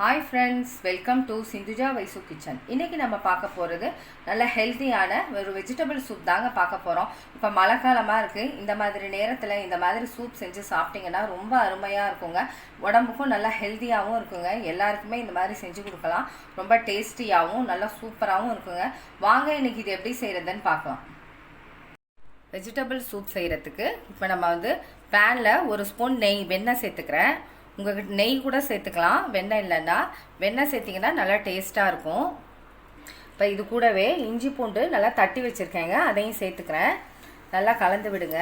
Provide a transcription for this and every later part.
Hi friends welcome to Sindhuja Vaishu kitchen இன்றைக்கி நம்ம பார்க்க போகிறது நல்ல ஹெல்த்தியான ஒரு வெஜிடபிள் சூப் தாங்க பார்க்க போகிறோம் இப்போ மழை காலமாக இருக்குது இந்த மாதிரி நேரத்தில் இந்த மாதிரி சூப் செஞ்சு சாப்பிட்டிங்கன்னா ரொம்ப அருமையாக இருக்குங்க. உடம்புக்கும் நல்லா ஹெல்த்தியாகவும் இருக்குங்க. எல்லாருக்குமே இந்த மாதிரி செஞ்சு கொடுக்கலாம். ரொம்ப டேஸ்டியாகவும் நல்லா சூப்பராகவும் இருக்குங்க. வாங்க இன்னைக்கு இது எப்படி செய்கிறதுன்னு பார்க்கலாம். வெஜிடபிள் சூப் செய்கிறதுக்கு இப்போ நம்ம வந்து பேனில் ஒரு ஸ்பூன் நெய் வெண்ணெய் சேர்த்துக்கிறேன். உங்கள் நெய் கூட சேர்த்துக்கலாம் வெண்ணெய் இல்லைன்னா. வெண்ணெய் சேர்த்திங்கன்னா நல்லா டேஸ்ட்டாக இருக்கும். இப்போ இது கூடவே இஞ்சி பூண்டு நல்லா தட்டி வச்சுருக்கேங்க அதையும் சேர்த்துக்கிறேன். நல்லா கலந்து விடுங்க.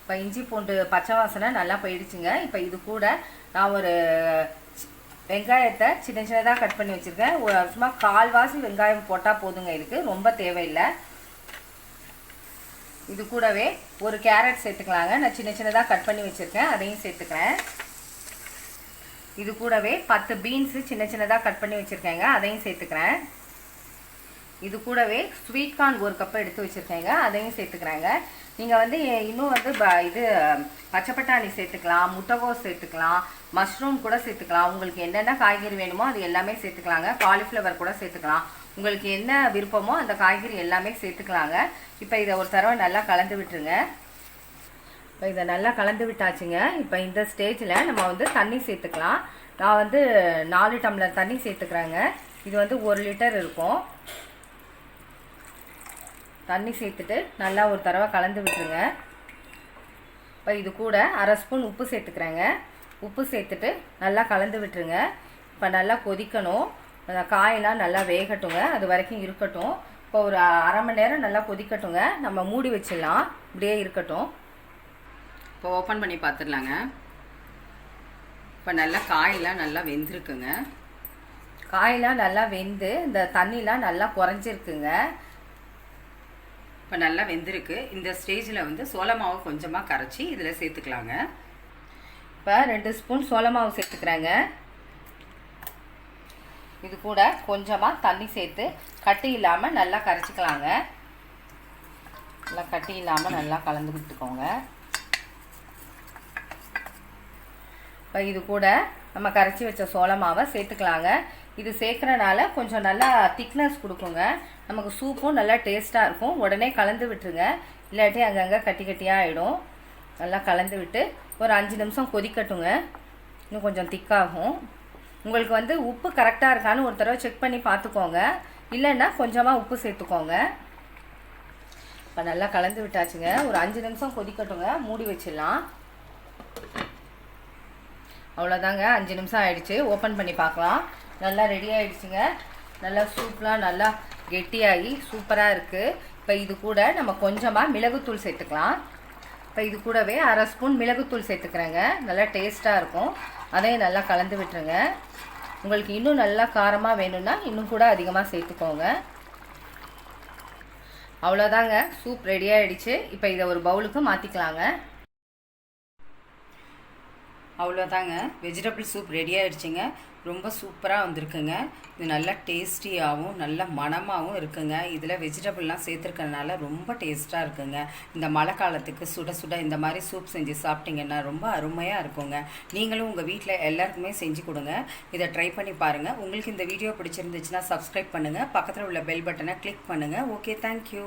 இப்போ இஞ்சி பூண்டு பச்சை வாசனை நல்லா போயிடுச்சுங்க. இப்போ இது கூட நான் ஒரு வெங்காயத்தை சின்ன சின்னதாக கட் பண்ணி வச்சுருக்கேன். சும்மா கால்வாசி வெங்காயம் போட்டால் போதுங்க இதுக்கு. ரொம்ப தேவையில்லை. இது கூடவே ஒரு கேரட் சேர்த்துக்கலாங்க. நான் சின்ன சின்னதாக கட் பண்ணி வச்சுருக்கேன். அதையும் சேர்த்துக்கிறேன். இது கூடவே பத்து பீன்ஸு சின்ன சின்னதாக கட் பண்ணி வச்சுருக்கேங்க. அதையும் சேர்த்துக்கிறேன். இது கூடவே ஸ்வீட் கார்ன் ஒரு கப்பை எடுத்து வச்சுருக்கேங்க. அதையும் சேர்த்துக்கிறேங்க. நீங்கள் வந்து இன்னும் வந்து இது பச்சைப்பட்டாணி சேர்த்துக்கலாம் முட்டைகோஸ் சேர்த்துக்கலாம் மஷ்ரூம் கூட சேர்த்துக்கலாம். உங்களுக்கு என்னென்ன காய்கறி வேணுமோ அது எல்லாமே சேர்த்துக்கலாங்க. காலிஃப்ளவர் கூட சேர்த்துக்கலாம். உங்களுக்கு என்ன விருப்பமோ அந்த காய்கறி எல்லாமே சேர்த்துக்கலாங்க. இப்போ இதை ஒரு தடவை நல்லா கலந்து விட்டுருங்க. இப்போ இதை நல்லா கலந்து விட்டாச்சுங்க. இப்போ இந்த ஸ்டேஜில் நம்ம வந்து தண்ணி சேர்த்துக்கலாம். நான் வந்து நாலு டம்ளர் தண்ணி சேர்த்துக்கிறேங்க. இது வந்து ஒரு லிட்டர் இருக்கும். தண்ணி சேர்த்துட்டு நல்லா ஒரு தடவை கலந்து விட்டுருங்க. இப்போ இது கூட அரை ஸ்பூன் உப்பு சேர்த்துக்கிறேங்க. உப்பு சேர்த்துட்டு நல்லா கலந்து விட்டுருங்க. இப்போ நல்லா கொதிக்கணும். காயெல்லாம் நல்லா வேகட்டுங்க. அது வரைக்கும் இருக்கட்டும். இப்போ ஒரு அரை மணி நேரம் நல்லா கொதிக்கட்டுங்க. நம்ம மூடி வச்சிடலாம். இப்படியே இருக்கட்டும். இப்போ ஓப்பன் பண்ணி பார்த்துடலாங்க இப்போ நல்லா காயெல்லாம் நல்லா வெந்திருக்குங்க. காயெல்லாம் நல்லா வெந்து இந்த தண்ணிலாம் நல்லா குறைஞ்சிருக்குங்க. இப்போ நல்லா வெந்திருக்கு. இந்த ஸ்டேஜில் வந்து சோள மாவு கொஞ்சமாக கரைச்சி இதில் சேர்த்துக்கலாங்க. இப்போ ரெண்டு ஸ்பூன் சோள மாவு சேர்த்துக்கிறேங்க. இது கூட கொஞ்சமாக தண்ணி சேர்த்து கட்டி இல்லாமல் நல்லா கரைச்சிக்கலாங்க. நல்லா கட்டி இல்லாமல் நல்லா கலந்து விட்டுக்கோங்க. இப்போ இது கூட நம்ம கரைச்சி வச்ச சோள மாவை சேர்த்துக்கலாங்க. இது சேர்க்குறனால கொஞ்சம் நல்லா திக்னஸ் கொடுக்குங்க. நமக்கு சூப்பும் நல்லா டேஸ்ட்டாக இருக்கும். உடனே கலந்து விட்டுருங்க. இல்லாட்டி அங்கங்கே கட்டி கட்டியாக ஆகிடும் நல்லா கலந்து விட்டு ஒரு அஞ்சு நிமிஷம் கொதிக்கட்டுங்க. இன்னும் கொஞ்சம் திக்காகும் உங்களுக்கு வந்து உப்பு கரெக்டாக இருக்கான்னு ஒரு தடவை செக் பண்ணி பார்த்துக்கோங்க. இல்லைன்னா கொஞ்சமாக உப்பு சேர்த்துக்கோங்க. இப்போ நல்லா கலந்து விட்டாச்சுங்க. ஒரு அஞ்சு நிமிஷம் கொதிக்கட்டுங்க. மூடி வச்சிடலாம். அவ்வளோதாங்க அஞ்சு நிமிஷம் ஆயிடுச்சு. ஓப்பன் பண்ணி பார்க்கலாம். நல்லா ரெடி ஆகிடுச்சுங்க நல்லா சூப்லாம் நல்லா கெட்டியாகி சூப்பராக இருக்குது இப்போ இது கூட நம்ம கொஞ்சமாக மிளகுத்தூள் சேர்த்துக்கலாம். இப்போ இது கூடவே அரை ஸ்பூன் மிளகுத்தூள் சேர்த்துக்கிறேங்க. நல்லா டேஸ்ட்டாக இருக்கும். அதையும் நல்லா கலந்து விட்டுருங்க. உங்களுக்கு இன்னும் நல்லா காரமாக வேணும்னா இன்னும் கூட அதிகமாக சேர்த்துக்கோங்க. அவ்வளோதாங்க சூப் ரெடி ஆகிடுச்சு இப்போ இதை ஒரு பவுலுக்கு மாற்றிக்கலாங்க அவ்வளோதாங்க வெஜிடபிள் சூப் ரெடி ஆகிடுச்சிங்க ரொம்ப சூப்பராக வந்திருக்குங்க. இது நல்லா டேஸ்டியாகவும் நல்ல மணமாகவும் இருக்குங்க. இதில் வெஜிடபிள்லாம் சேர்த்துருக்கறனால ரொம்ப டேஸ்ட்டாக இருக்குங்க. இந்த மழை காலத்துக்கு சுட சுட இந்த மாதிரி சூப் செஞ்சு சாப்பிட்டிங்கன்னா ரொம்ப அருமையாக இருக்குங்க. நீங்களும் உங்கள் வீட்டில் எல்லாருக்குமே செஞ்சு கொடுங்க. இதை ட்ரை பண்ணி பாருங்கள் உங்களுக்கு இந்த வீடியோ பிடிச்சிருந்துச்சுன்னா சப்ஸ்கிரைப் பண்ணுங்கள் பக்கத்தில் உள்ள பெல் பட்டனை கிளிக் பண்ணுங்கள் ஓகே தேங்க்யூ